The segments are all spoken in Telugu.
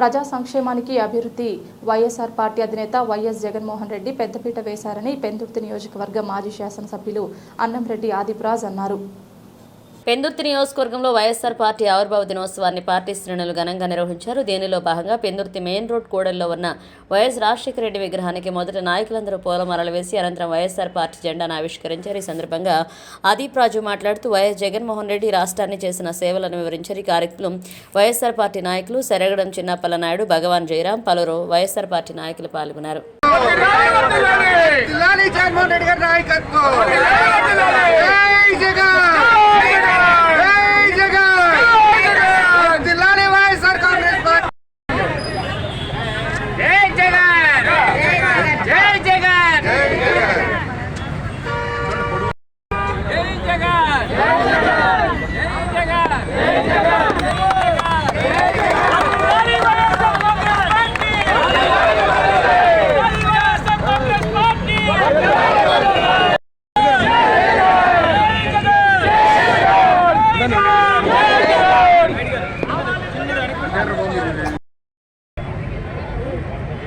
ప్రజా సంక్షేమానికి అభివృద్ధి వైఎస్ఆర్ పార్టీ అధినేత వైఎస్ జగన్మోహన్ రెడ్డి పెద్దపీట వేశారని పెందుర్తి నియోజకవర్గ మాజీ శాసనసభ్యులు అన్నంరెడ్డి ఆదిపురాజ్ అన్నారు. పెందుర్తి నియోజకవర్గంలో వైఎస్ఆర్ పార్టీ ఆవిర్భావ దినోత్సవాన్ని పార్టీ శ్రేణులు ఘనంగా నిర్వహించారు. దీనిలో భాగంగా పెందుర్తి మెయిన్ రోడ్ కూడల్లో ఉన్న వైఎస్ రాజశేఖర రెడ్డి విగ్రహానికి మొదట నాయకులందరూ పూలమాలలు వేసి అనంతరం వైఎస్ఆర్ పార్టీ జెండాను ఆవిష్కరించారు. ఈ సందర్భంగా ఆదీప్ రాజు మాట్లాడుతూ వైఎస్ జగన్మోహన్ రెడ్డి రాష్ట్రాన్ని చేసిన సేవలను వివరించారు. ఈ కార్యక్రమం వైఎస్ఆర్ పార్టీ నాయకులు సెరగడం చిన్నప్పల నాయుడు భగవాన్ జయరాం పలువురు వైఎస్ఆర్ పార్టీ నాయకులు పాల్గొన్నారు.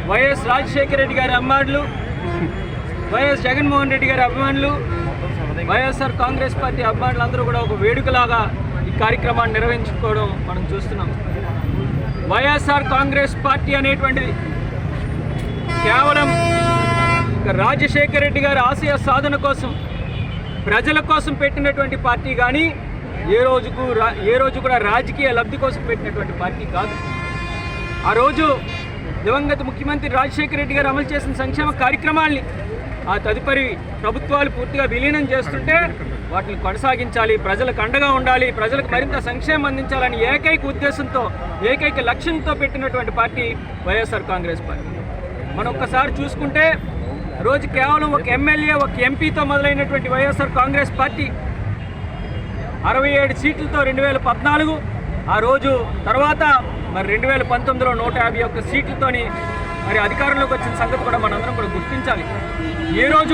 వైఎస్ రాజశేఖర రెడ్డి గారి అమ్మాడులు వైఎస్ జగన్మోహన్ రెడ్డి గారి అభిమానులు వైఎస్ఆర్ కాంగ్రెస్ పార్టీ అభిమానులు అందరూ కూడా ఒక వేడుకలాగా ఈ కార్యక్రమాన్ని నిర్వహించుకోవడం మనం చూస్తున్నాం. వైఎస్ఆర్ కాంగ్రెస్ పార్టీ అనేటువంటిది కేవలం రాజశేఖర రెడ్డి గారి ఆశయ సాధన కోసం ప్రజల కోసం పెట్టినటువంటి పార్టీ కానీ ఏ రోజుకు రా- ఏ రోజు కూడా రాజకీయ లబ్ధి కోసం పెట్టినటువంటి పార్టీ కాదు. ఆ రోజు దివంగత ముఖ్యమంత్రి రాజశేఖర రెడ్డి గారు అమలు చేసిన సంక్షేమ కార్యక్రమాల్ని ఆ తదుపరి ప్రభుత్వాలు పూర్తిగా విలీనం చేస్తుంటే వాటిని కొనసాగించాలి ప్రజలకు అండగా ఉండాలి ప్రజలకు మరింత సంక్షేమం అందించాలని ఏకైక ఉద్దేశంతో ఏకైక లక్ష్యంతో పెట్టినటువంటి పార్టీ వైఎస్ఆర్ కాంగ్రెస్ పార్టీ. మనం ఒక్కసారి చూసుకుంటే రోజు కేవలం ఒక ఎమ్మెల్యే ఒక ఎంపీతో మొదలైనటువంటి వైఎస్ఆర్ కాంగ్రెస్ పార్టీ అరవై ఏడు సీట్లతో రెండు వేల పద్నాలుగు ఆ రోజు తర్వాత మరి రెండు వేల పంతొమ్మిదిలో నూట యాభై ఒక్క సీట్లతోని మరి అధికారంలోకి వచ్చిన సంగతి కూడా మనందరం కూడా గుర్తించాలి. ఏ రోజు